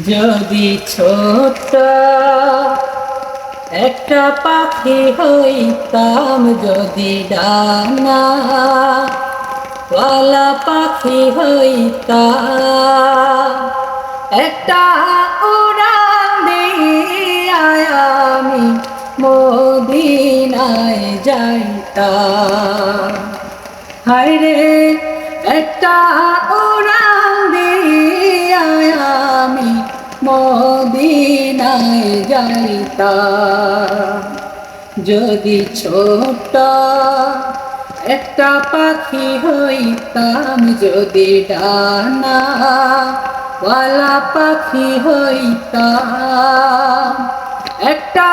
যদি ছোট একটা পাখি হইতাম, যদি ডানা ওয়ালা পাখি হইতাম, একটা উড়ান দিয়া আমি মদিনায় যাইতাম। হায়রে, একটা উড়ান দিয়া আমি মদিনায় যাইতাম। যদি ছোট একটা পাখি হইতাম, যদি ডানা ওয়ালা পাখি হইতাম, একটা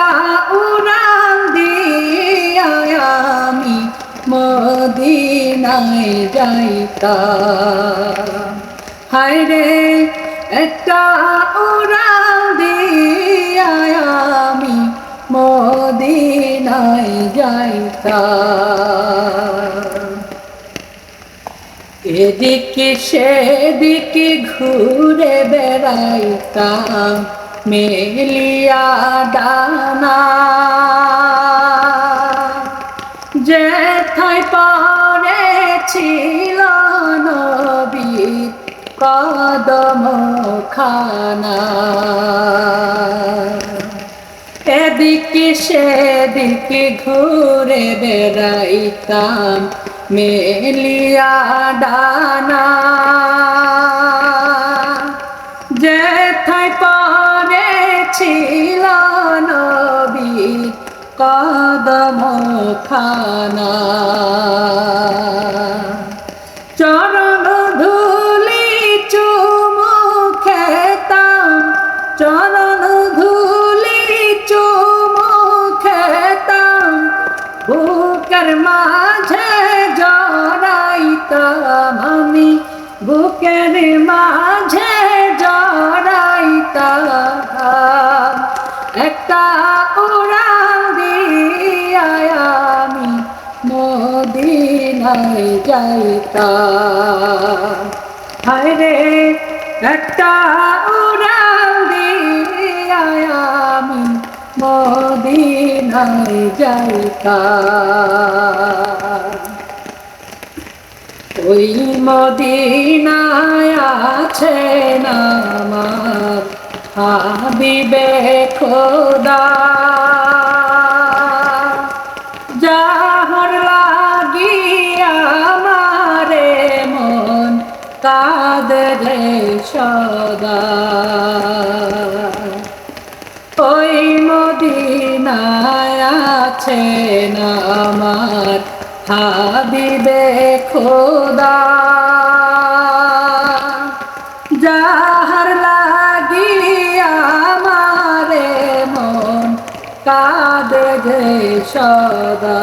উড়ান দিয়া আমি মদিনায় যাইতাম। হায় রে একটা উড়ান দিয়া আমি মদিনায় যাইতাম। এদিকে সেদিকে ঘুরে বেড়াইতাম মেলিয়া ডানা। যেথায় পরে ছিল কদম খানা এদিকে সেদিকে ঘুরে বেড়াইতাম মেলিয়া ডানা। যেথায় পরে ছিল নবী কদম খানা চরণ রে একটা উড়ান দিয়া আমি মদিনায় যাইতাম। ওই মদিনায় আছে আমার হাবিবে খোদা, যাহর লাগিয়া আমারে মন কাঁদে রে সদা। ওই মদিনায় আছেন আমার হাবিবে খোদা। কাঁদে সদা।